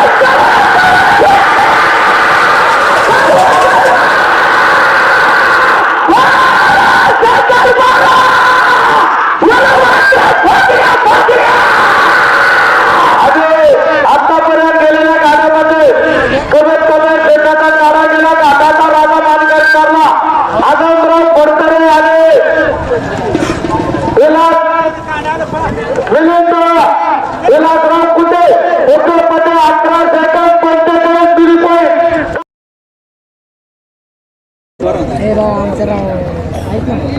Let's go! ఏదో అంతరం అయిపోయింది